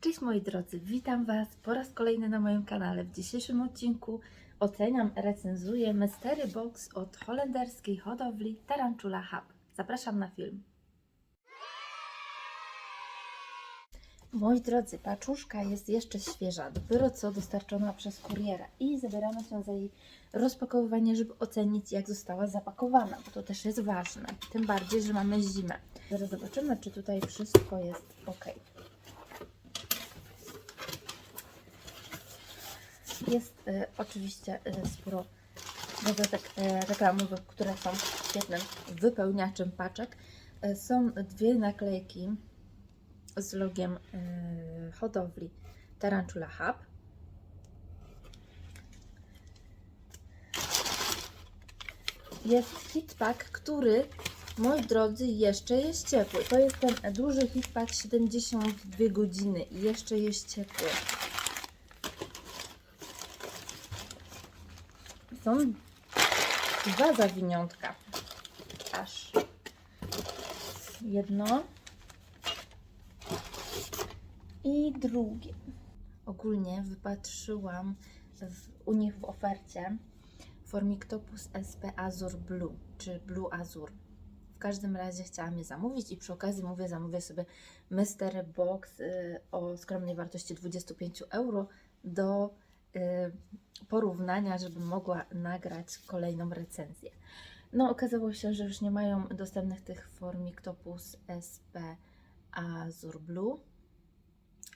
Cześć moi drodzy, witam Was po raz kolejny na moim kanale. W dzisiejszym odcinku oceniam, recenzuję Mystery Box od holenderskiej hodowli Tarantula Hub. Zapraszam na film. Moi drodzy, paczuszka jest jeszcze świeża, dopiero co dostarczona przez kuriera i zabieramy się za jej rozpakowywanie, żeby ocenić jak została zapakowana, bo to też jest ważne, tym bardziej, że mamy zimę. Zaraz zobaczymy, czy tutaj wszystko jest ok. Jest e, oczywiście e, sporo gazetek e, reklamowych, które są świetnym wypełniaczem paczek. E, są dwie naklejki z logiem e, hodowli Tarantula Hub. Jest hitpack, który, moi drodzy, jeszcze jest ciepły. To jest ten duży hitpack 72 godziny i jeszcze jest ciepły. Są dwa zawiniątka. Aż jedno i drugie. Ogólnie wypatrzyłam w, u nich w ofercie Formictopus SP Azur Blue, czy Blue Azur. W każdym razie chciałam je zamówić i przy okazji mówię, zamówię sobie Mystery Box y, o skromnej wartości 25 euro do porównania, żebym mogła nagrać kolejną recenzję. No, okazało się, że już nie mają dostępnych tych Formictopus SP Azur Blue,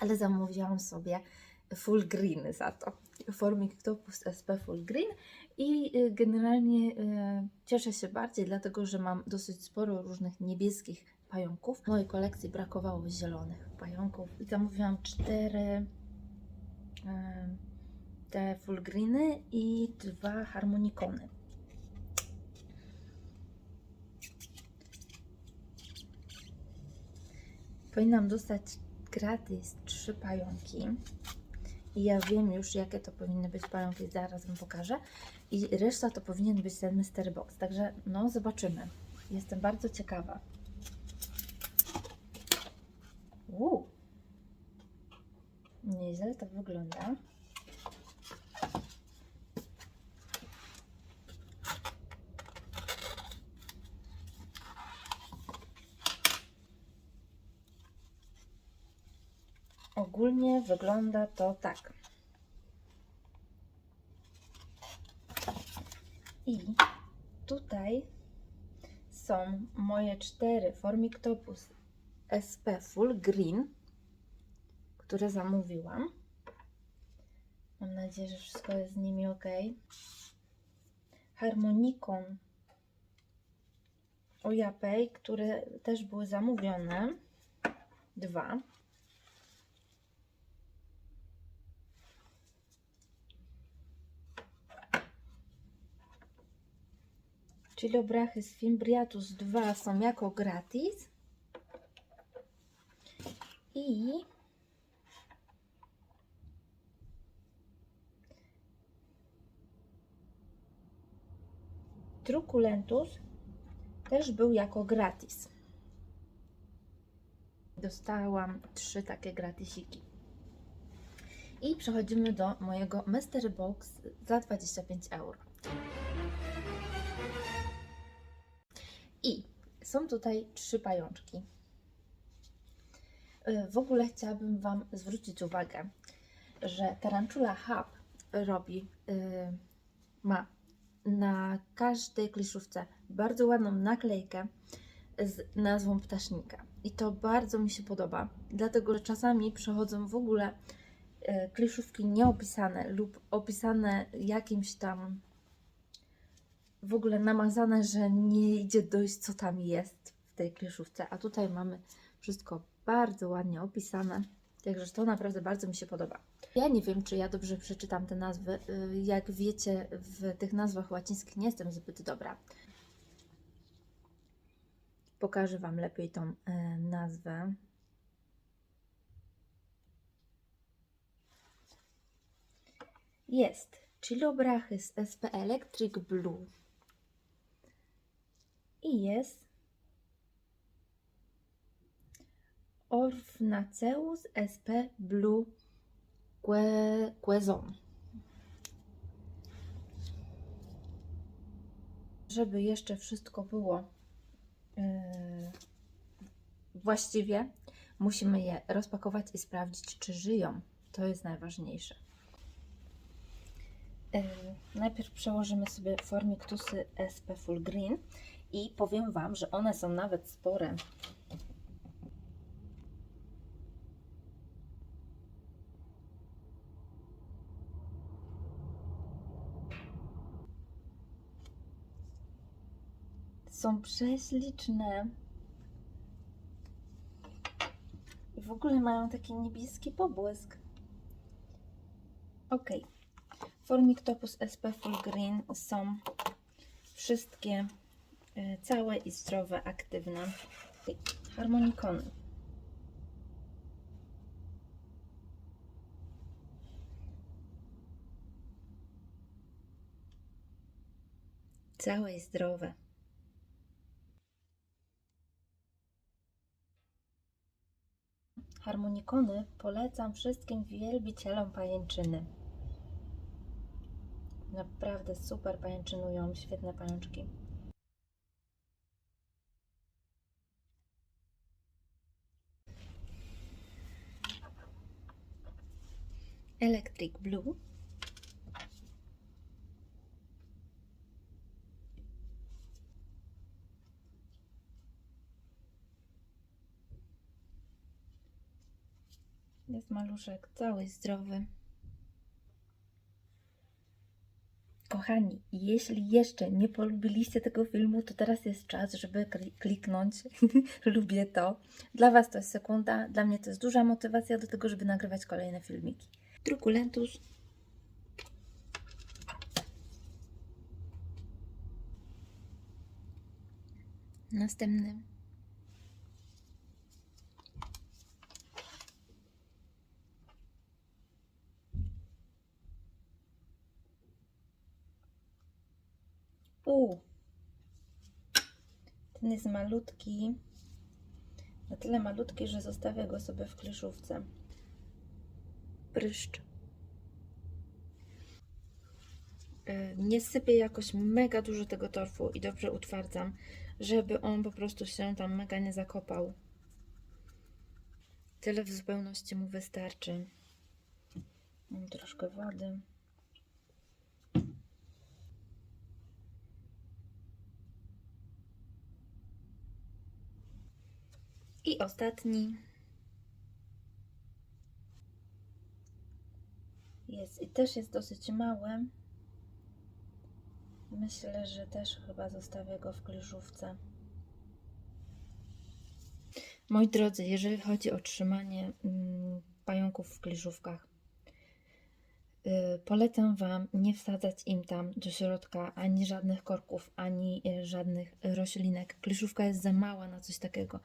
ale zamówiłam sobie full green za to. Formictopus SP full green i y, generalnie y, cieszę się bardziej, dlatego że mam dosyć sporo różnych niebieskich pająków. W mojej kolekcji brakowało zielonych pająków. Zamówiłam cztery y, te full greeny i dwa harmonikony. Powinnam dostać gratis trzy pająki. I ja wiem już, jakie to powinny być pająki, zaraz Wam pokażę. I reszta to powinien być ten Mystery Box. Także no, zobaczymy. Jestem bardzo ciekawa. Uuu. Nieźle to wygląda. Ogólnie wygląda to tak. I tutaj są moje cztery Formictopus SP Full Green, które zamówiłam. Mam nadzieję, że wszystko jest z nimi ok. Harmonikon Oyapej, które też były zamówione. Dwa. Chilobrachy z Fimbriatus 2 są jako gratis. I Truculentus też był jako gratis. Dostałam trzy takie gratisiki. I przechodzimy do mojego Mystery Box za 25 euro. Są tutaj trzy pajączki. Y, W ogóle chciałabym Wam zwrócić uwagę, że Tarantula Hub robi, y, ma na każdej kliszówce bardzo ładną naklejkę z nazwą ptasznika. I to bardzo mi się podoba, dlatego że czasami przechodzą w ogóle y, kliszówki nieopisane lub opisane jakimś tam w ogóle namazane, że nie idzie dojść, co tam jest w tej kliszówce. A tutaj mamy wszystko bardzo ładnie opisane. Także to naprawdę bardzo mi się podoba. Ja nie wiem, czy ja dobrze przeczytam te nazwy. Y, Jak wiecie, w tych nazwach łacińskich nie jestem zbyt dobra. Pokażę Wam lepiej tą y, nazwę. Jest Chilobrachys SP Electric Blue i jest Orphnaceus sp Blue Que- Quezon. Żeby jeszcze wszystko było yy, właściwie, musimy je rozpakować i sprawdzić, czy żyją. To jest najważniejsze. Yy, najpierw przełożymy sobie formiktusy SP Full Green i powiem Wam, że one są nawet spore. Są prześliczne. I w ogóle mają taki niebieski pobłysk. Ok. Formictopus SP Full Green są wszystkie całe i zdrowe, aktywne. Harmonikony. Całe i zdrowe. Harmonikony polecam wszystkim wielbicielom pajęczyny. Naprawdę super pajęczynują, świetne pajączki. Electric Blue. Jest maluszek cały zdrowy. Kochani, jeśli jeszcze nie polubiliście tego filmu, to teraz jest czas, żeby kli- kliknąć. Lubię to. Dla Was to jest sekunda, dla mnie to jest duża motywacja do tego, żeby nagrywać kolejne filmiki. Truculentus. Następny. U. Ten jest malutki. Na tyle malutki, że zostawię go sobie w kliszówce. Pryszcz. E, Nie sypię jakoś mega dużo tego torfu i dobrze utwardzam, żeby on po prostu się tam mega nie zakopał. Tyle w zupełności mu wystarczy. Mam troszkę wody. I ostatni. Jest i też jest dosyć mały. Myślę, że też chyba zostawię go w kliszówce. Moi drodzy, jeżeli chodzi o trzymanie mm, pająków w kliszówkach, yy, polecam Wam nie wsadzać im tam do środka ani żadnych korków, ani y, żadnych roślinek. Kliszówka jest za mała na coś takiego.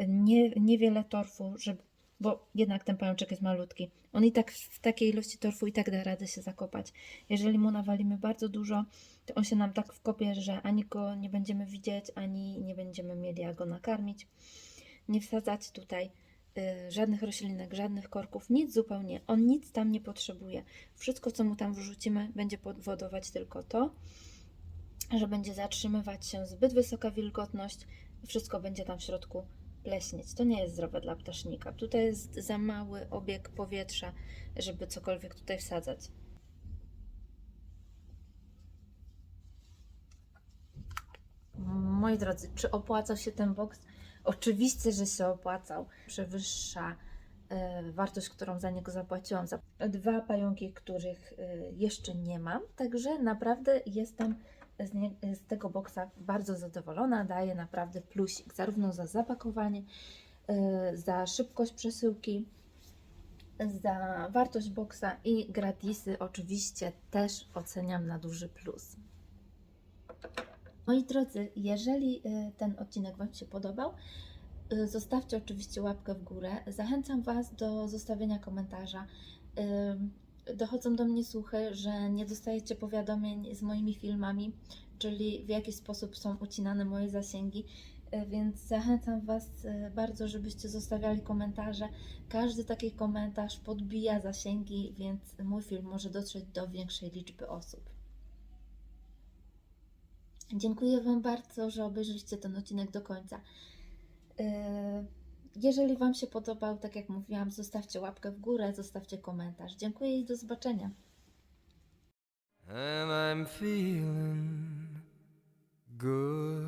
Y, Nie, niewiele torfu, żeby, bo jednak ten pajączek jest malutki. On i tak w, takiej ilości torfu i tak da radę się zakopać. Jeżeli mu nawalimy bardzo dużo, to on się nam tak wkopie, że ani go nie będziemy widzieć, ani nie będziemy mieli jak go nakarmić. Nie wsadzać tutaj y, żadnych roślinek, żadnych korków, nic zupełnie. On nic tam nie potrzebuje. Wszystko, co mu tam wrzucimy, będzie powodować tylko to, że będzie zatrzymywać się zbyt wysoka wilgotność wszystko będzie tam w środku pleśnieć. To nie jest zdrowe dla ptasznika. Tutaj jest za mały obieg powietrza, żeby cokolwiek tutaj wsadzać. Moi drodzy, czy opłacał się ten boks? Oczywiście, że się opłacał. Przewyższa e, wartość, którą za niego zapłaciłam. Za dwa pająki, których e, jeszcze nie mam, także naprawdę jestem z, nie, z tego boksa bardzo zadowolona. Daje naprawdę plusik, zarówno za zapakowanie, e, za szybkość przesyłki, za wartość boksa i gratisy oczywiście też oceniam na duży plus. Moi drodzy, jeżeli y, ten odcinek Wam się podobał, y, zostawcie oczywiście łapkę w górę. Zachęcam Was do zostawienia komentarza. Dochodzą do mnie słuchy, że nie dostajecie powiadomień z moimi filmami, czyli w jaki sposób są ucinane moje zasięgi. E, Więc zachęcam Was e, bardzo, żebyście zostawiali komentarze. Każdy taki komentarz podbija zasięgi, więc mój film może dotrzeć do większej liczby osób. Dziękuję Wam bardzo, że obejrzeliście ten odcinek do końca. Jeżeli Wam się podobał, tak jak mówiłam, zostawcie łapkę w górę, zostawcie komentarz. Dziękuję i do zobaczenia. And I'm feeling good.